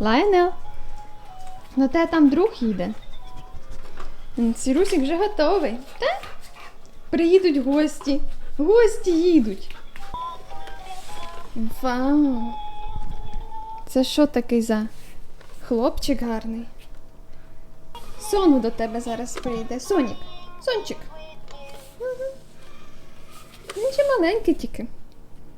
Лайнел. На те там друг їде. Сірусік вже готовий. Та? Приїдуть гості. Гості їдуть. Вау. Це що такий за хлопчик гарний? Сону до тебе зараз прийде. Сонік. Сончик. Мгм. Він ще маленький тільки.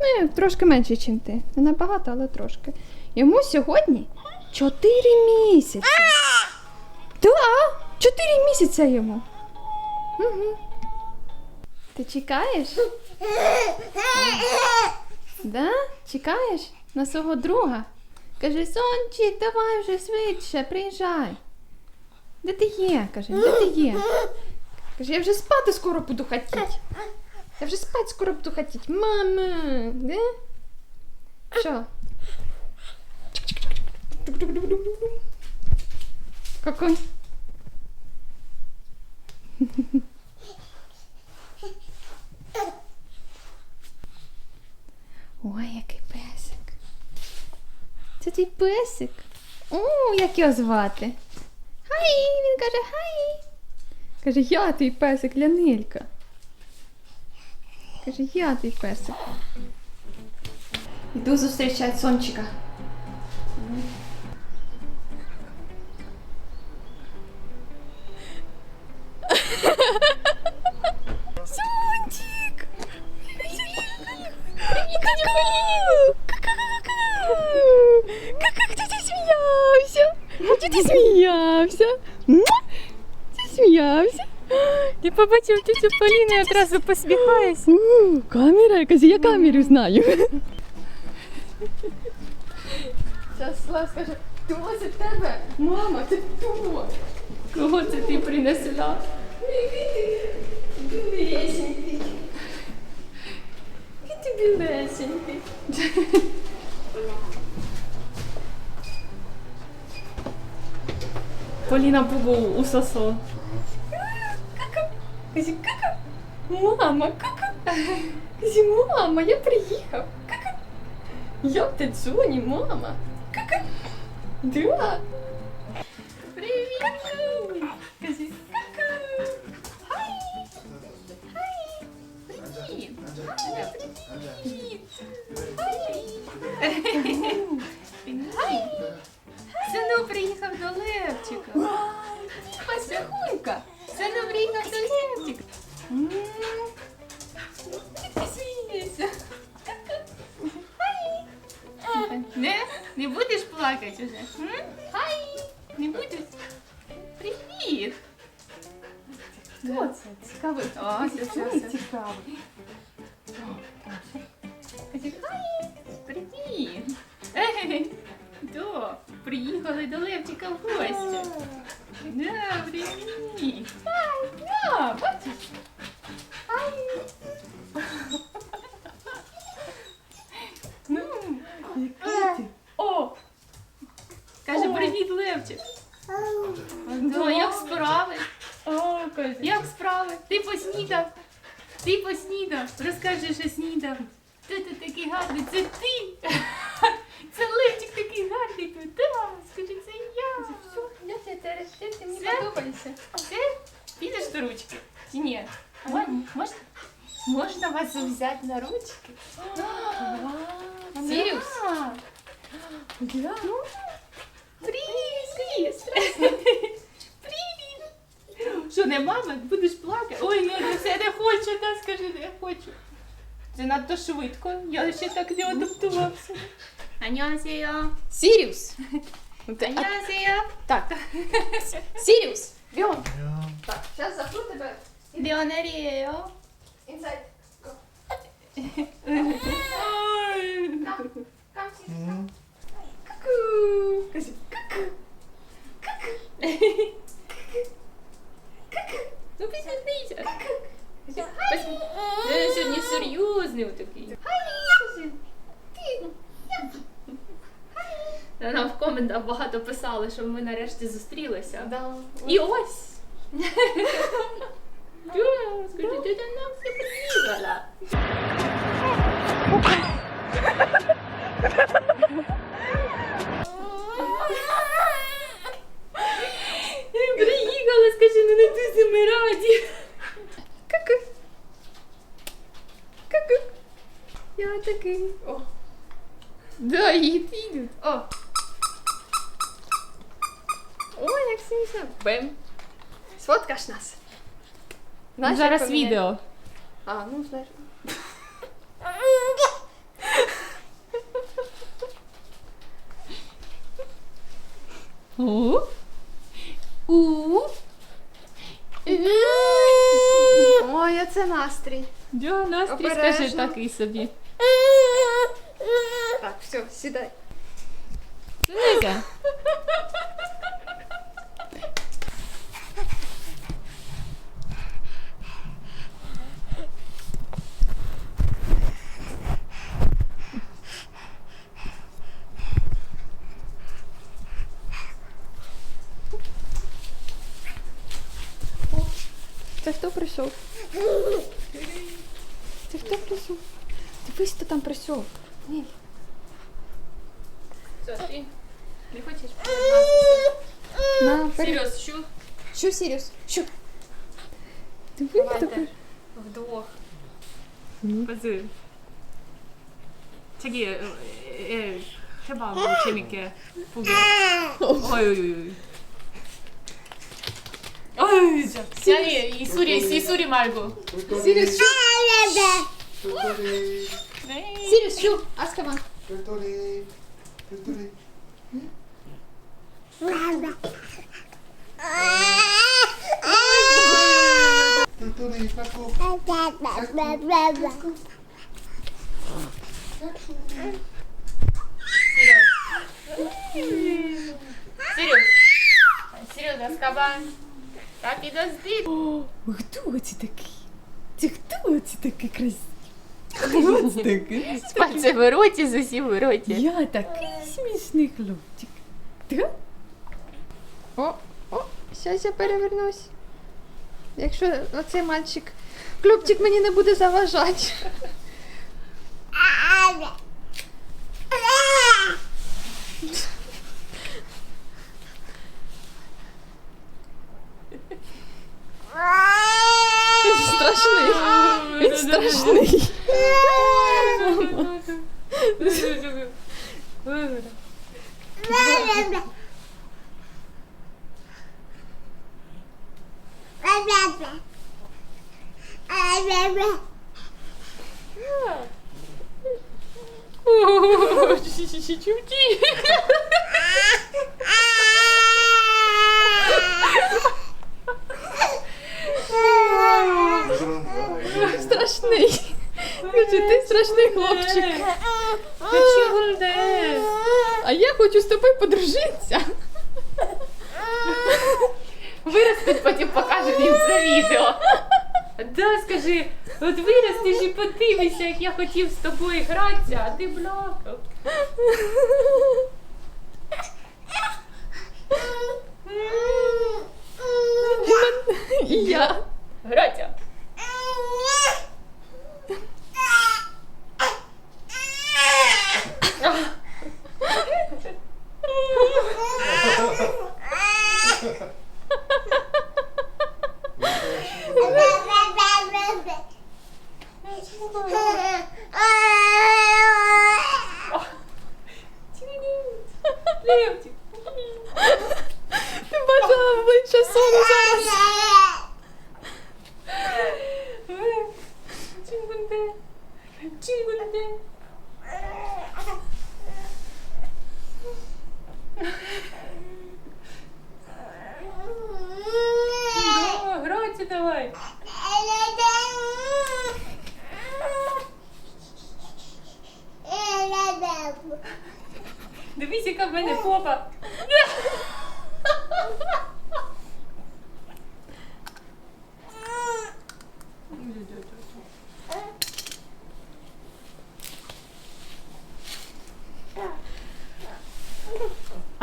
Ну, трошки менше, ніж ти. Не набагато, але трошки. Йому сьогодні 4 місяці. Да, 4 місяця йому. Угу. Ти чекаєш? Да? Чекаєш на свого друга? Каже, сончик, давай вже швидше, приїжджай. Де ти є? каже, де ти є? Каже, я вже спати скоро буду хотіть. Я вже спати скоро буду хотіть. Мама, де? Що? Какой? Ой, який песик. Це твій песик. О, як його звати? Хай! Він каже хай. Каже, я твій песик, Лянелька. Каже, я твій песик. Йду зустрічати сончика. Побачив тітю Поліну і одразу посміхаєшся. У, камера якась, я камеру знаю. Зараз Слав скаже, хто це тебе? Мама, це хто? Кого це ти принесла? Білесенький. І ти білесенький. Поліна Бугу у сосо. Кажи, кака. Мама, кака. Кажи, мама, я приїхав. Кака. Як ти Джоні, мама? Кака. Да. Привіт. Кажи, кака. Хай. Хай. Привіт. Аня, привіт. Хай. Сину приїхав до Левчика. Хай! Привіт! Ей! Приїхали до Левчика в гості. Да, привіт! Хай! Да, бачиш? Хай! Ну, о! Каже, привіт, Левчик! Да, як справи? Як справи? Ти поснідав? Ти поснідав? Розкажи, що снідав. Хто ти такий гарний? Це ти! Це Левчик такий гарний тут. Да, скажи, це я. Все, я ти, ти мені Все? подобаєшся. Це? Підеш до ручки? Чи ні? Мо- Можна, можна вас взяти на ручки? Сіріус? Да. Привіт! Привіт! Що, не мама? Будеш плакати? Ой, ні, ну це не хочу, да, скажи, не хочу. Це надто швидко, я ще так не адаптувався. Аньонсео. Сіріус. Аньонсео. Так. Сіріус. Біон. Так, зараз запру тебе. Біонеріо. Інсайд. Ой. Кам, Сіріус. Ку-ку. Кажи, ку-ку. Ну, посміхнися. Посмі- Він сьогодні серйозний такий. Нам в коментах багато писали, що ми нарешті зустрілися. Да. І ось. Скажи, дядя нам все приїхала. Ми раді. Ку-ку. Ку-ку. Я такий. О. Да, і підуть. О. О, як смішно. Бем. Сфоткаш нас. Знаєш, як Зараз поміняти? відео. А, ну знаєш. У. Ой, оце настрій. Да, настрій Обережно. скажи такий собі. Так, все, сідай. Дивися. Це хто прийшов? Це хто прийшов? Дивись, хто там прийшов. Ні. Що, ти не хочеш На, бери. Серйоз, що? Що, Сіріус? Що? Диви, хто Давайте. прийшов. Вдвох. Позы. Czekaj, e, e, chyba uczynikę pójdę. Oj, oj, oj. Oj, ja nie, i Suri, i Suri Margo. Сіріус, що? Торторі, Сіріус, що? Аскава. торторі, торторі. Торторі, ку. Серьез. Серьезно, Скабан. Так и дозди. Хто Це такий? Це хто це такий красивий? Хто це такий? Пальцы в роте, з усім в роті. Я такий смішний хлопчик. Да? О, о, зараз я перевернусь. Якщо оцей мальчик, хлопчик мені не буде заважати. Він страшний. Він страшний. Страшний. Ти страшний хлопчик. А я хочу з тобою подружитися. Виростуть, потім покажемо їм це відео. Да, скажи, от виростеш і подивишся, як я хотів з тобою гратися, а ти плакав. І я. Гратя. Обличчя сону зараз. Давай. Дивись, яка в мене попа.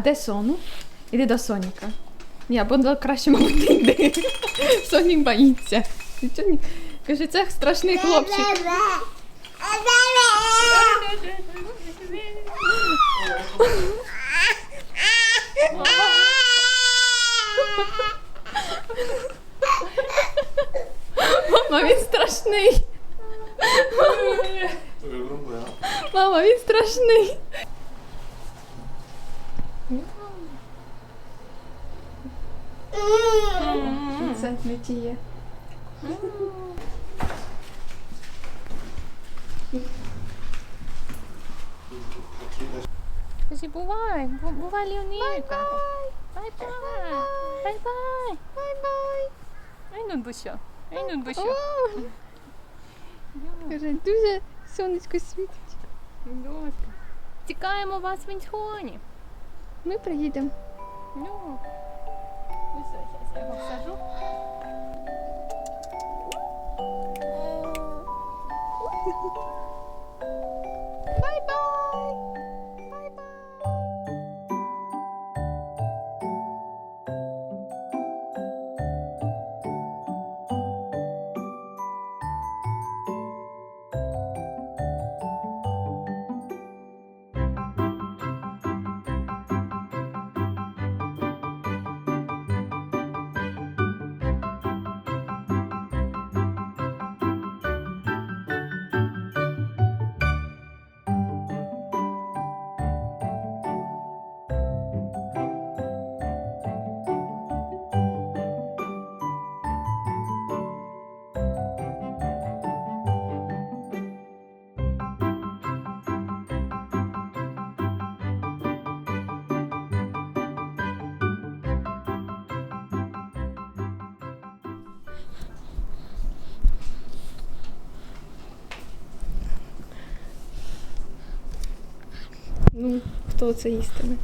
А де сону? Іди до Соніка. Я буду краще, мабуть, не йди. Сонік боїться. Нічого не- Каже, це страшний хлопчик. Мама, він страшний. Мама, він страшний. Це не тіє. Кажи, бувай, бу- бувай, Леонідка. Бай-бай. Бай-бай. Бай-бай. Ай, ну душа. Ай, ну душа. Каже, дуже сонечко світить. Льоска. Тікаємо вас в інсхоні. Ми приїдемо. Ну. Ну все, зараз я його всажу. Бай-бай. Ну, хто це їстиме?